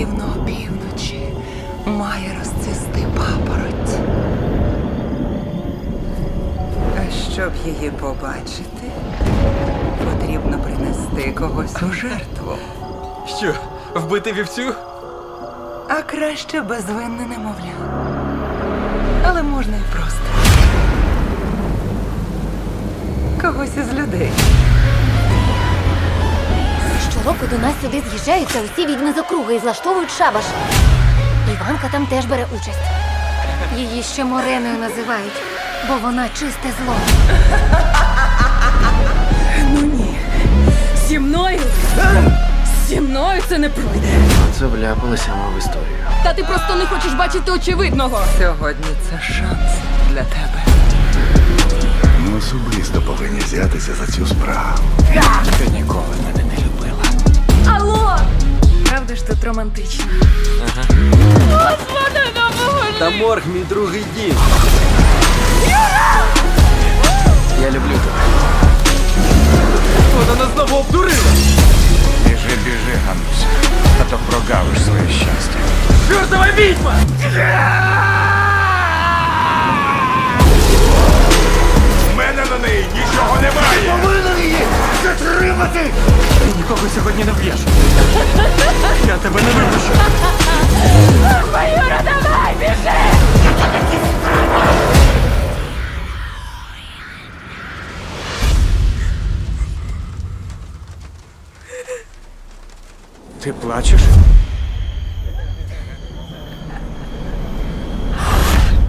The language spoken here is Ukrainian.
рівно опівночі має розцвісти папороть. А щоб її побачити, потрібно принести когось у жертву. Що, вбити вівцю? А краще безвинне немовля. Але можна і просто. Когось із людей. Щороку до нас сюди з'їжджаються усі відьми з округи і влаштовують шабаш. Іванка там теж бере участь. Її ще Мореною називають, бо вона чисте зло. Ну ні. Зі мною. Зі мною це не пройде. Це вляпалися ми в історію. Та ти просто не хочеш бачити очевидного. Сьогодні це шанс для тебе. Ми особисто повинні взятися за цю справу. Правда ж тут романтично? Та морг мій другий дім. Я люблю тебе. Вона нас знову обдурила. Біжи, біжи, Гануся, а то прогавиш своє щастя. Чортова відьма! У мене на неї нічого немає! Повинен її затримати! Нікого сьогодні не вб'єш. Я тебе не випущу. Ти плачеш?